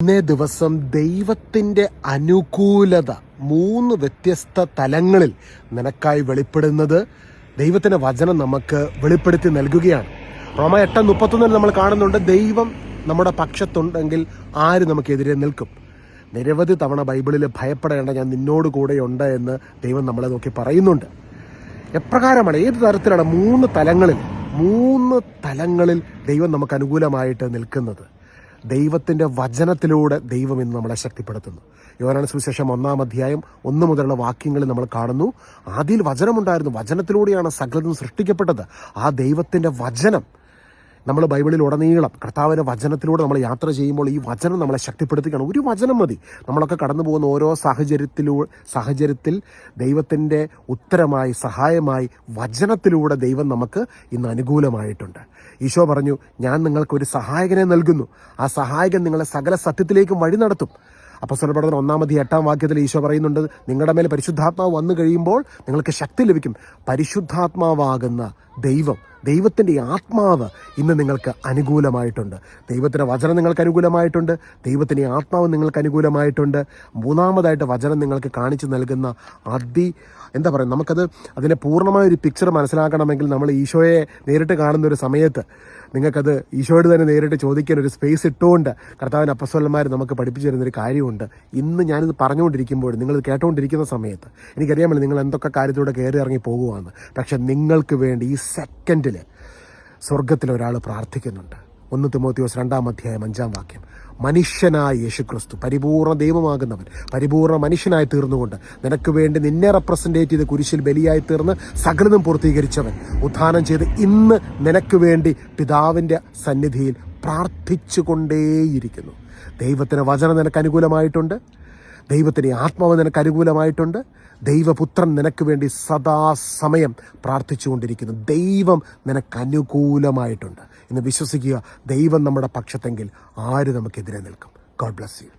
ഇന്നേ ദിവസം ദൈവത്തിന്റെ അനുകൂലത മൂന്ന് വ്യത്യസ്ത തലങ്ങളിൽ നിനക്കായി വെളിപ്പെടുന്നത് ദൈവത്തിന്റെ വചനം നമുക്ക് വെളിപ്പെടുത്തി നൽകുകയാണ്. റോമ എട്ട് മുപ്പത്തൊന്നിൽ നമ്മൾ കാണുന്നുണ്ട് ദൈവം നമ്മുടെ പക്ഷത്തുണ്ടെങ്കിൽ ആര് നമുക്കെതിരെ നിൽക്കും? നിരവധി തവണ ബൈബിളിൽ ഭയപ്പെടേണ്ട ഞാൻ നിന്നോട് കൂടെയുണ്ട് എന്ന് ദൈവം നമ്മളെ നോക്കി പറയുന്നുണ്ട്. എപ്രകാരമാണ് ഏത് തരത്തിലാണ് മൂന്ന് തലങ്ങളിൽ മൂന്ന് തലങ്ങളിൽ ദൈവം നമുക്ക് അനുകൂലമായിട്ട് നിൽക്കുന്നത്? ദൈവത്തിന്റെ വചനത്തിലൂടെ ദൈവം ഇന്ന് നമ്മളെ ശക്തിപ്പെടുത്തുന്നു. യോനാന സുവിശേഷം ഒന്നാം അധ്യായം ഒന്ന് മുതലുള്ള വാക്യങ്ങളിൽ നമ്മൾ കാണുന്നു ആദ്യം വചനമുണ്ടായിരുന്നു. വചനത്തിലൂടെയാണ് സകലതും സൃഷ്ടിക്കപ്പെട്ടത്. ആ ദൈവത്തിന്റെ വചനം നമ്മൾ ബൈബിളിൽ ഉടനീളം കർത്താവിന്റെ വചനത്തിലൂടെ നമ്മൾ യാത്ര ചെയ്യുമ്പോൾ ഈ വചനം നമ്മളെ ശക്തിപ്പെടുത്തുകയാണ് ഒരു വചനം മതി. നമ്മളൊക്കെ കടന്നു പോകുന്ന ഓരോ സാഹചര്യത്തിലൂ സാഹചര്യത്തിൽ ദൈവത്തിന്റെ ഉത്തരമായി സഹായമായി വചനത്തിലൂടെ ദൈവം നമുക്ക് ഇന്ന് അനുകൂലമായിട്ടുണ്ട്. ഈശോ പറഞ്ഞു ഞാൻ നിങ്ങൾക്ക് ഒരു സഹായകനെ നൽകുന്നു. ആ സഹായകൻ നിങ്ങളെ സകല സത്യത്തിലേക്കും വഴി നടത്തും. അപ്പസ്വല പഠനം ഒന്നാമതി എട്ടാം വാക്യത്തിൽ ഈശോ പറയുന്നുണ്ട് നിങ്ങളുടെ മേൽ പരിശുദ്ധാത്മാവ് വന്നു കഴിയുമ്പോൾ നിങ്ങൾക്ക് ശക്തി ലഭിക്കും. പരിശുദ്ധാത്മാവാകുന്ന ദൈവം ദൈവത്തിന്റെ ആത്മാവ് ഇന്ന് നിങ്ങൾക്ക് അനുകൂലമായിട്ടുണ്ട്. ദൈവത്തിന്റെ വചനം നിങ്ങൾക്ക് അനുകൂലമായിട്ടുണ്ട്. ദൈവത്തിന്റെ ആത്മാവ് നിങ്ങൾക്ക് അനുകൂലമായിട്ടുണ്ട്. മൂന്നാമതായിട്ട് വചനം നിങ്ങൾക്ക് കാണിച്ചു നൽകുന്ന അതി എന്താ പറയുക നമുക്കത് അതിന്റെ പൂർണമായ ഒരു പിക്ചർ മനസ്സിലാക്കണമെങ്കിൽ നമ്മൾ ഈശോയെ നേരിട്ട് കാണുന്ന ഒരു സമയത്ത് നിങ്ങൾക്കത് ഈശോയോട് തന്നെ നേരിട്ട് ചോദിക്കാൻ ഒരു സ്പേസ് ഇട്ടുകൊണ്ട് കർത്താവിന് അപ്പസ്വലന്മാർ നമുക്ക് പഠിപ്പിച്ചു തരുന്നൊരു കാര്യമുണ്ട്. ഇന്ന് ഞാനിത് പറഞ്ഞുകൊണ്ടിരിക്കുമ്പോൾ നിങ്ങൾ കേട്ടുകൊണ്ടിരിക്കുന്ന സമയത്ത് എനിക്കറിയാമല്ലോ നിങ്ങൾ എന്തൊക്കെ കാര്യത്തിലൂടെ കയറി ഇറങ്ങി പോകുവാന്ന്. പക്ഷേ നിങ്ങൾക്ക് വേണ്ടി ഈ സെക്കൻഡിൽ സ്വർഗത്തിൽ ഒരാൾ പ്രാർത്ഥിക്കുന്നുണ്ട്. ഒന്ന് തിമോത്തിയോസ് രണ്ടാം അധ്യായം അഞ്ചാം വാക്യം. മനുഷ്യനായ യേശുക്രിസ്തു പരിപൂർണ ദൈവമാകുന്നവൻ പരിപൂർണ മനുഷ്യനായി തീർന്നുകൊണ്ട് നിനക്ക് വേണ്ടി നിന്നെ റെപ്രസെന്റേറ്റ് ചെയ്ത് കുരിശിൽ ബലിയായി തീർന്ന് സകലതും പൂർത്തീകരിച്ചവൻ ഉത്ഥാനം ചെയ്ത് ഇന്ന് നിനക്ക് വേണ്ടി പിതാവിന്റെ സന്നിധിയിൽ പ്രാർത്ഥിച്ചുകൊണ്ടേയിരിക്കുന്നു. ദൈവത്തിന് വചനം നിനക്ക് അനുകൂലമായിട്ടുണ്ട്. ദൈവത്തിന് ആത്മാവ് നിനക്ക് അനുകൂലമായിട്ടുണ്ട്. ദൈവപുത്രൻ നിനക്ക് വേണ്ടി സദാസമയം പ്രാർത്ഥിച്ചുകൊണ്ടിരിക്കുന്നു. ദൈവം നിനക്ക് അനുകൂലമായിട്ടുണ്ട്. എന്ന് വിശ്വസിക്കുക ദൈവം നമ്മുടെ പക്ഷത്തെങ്കിൽ ആര് നമുക്കെതിരെ നിൽക്കും. God bless you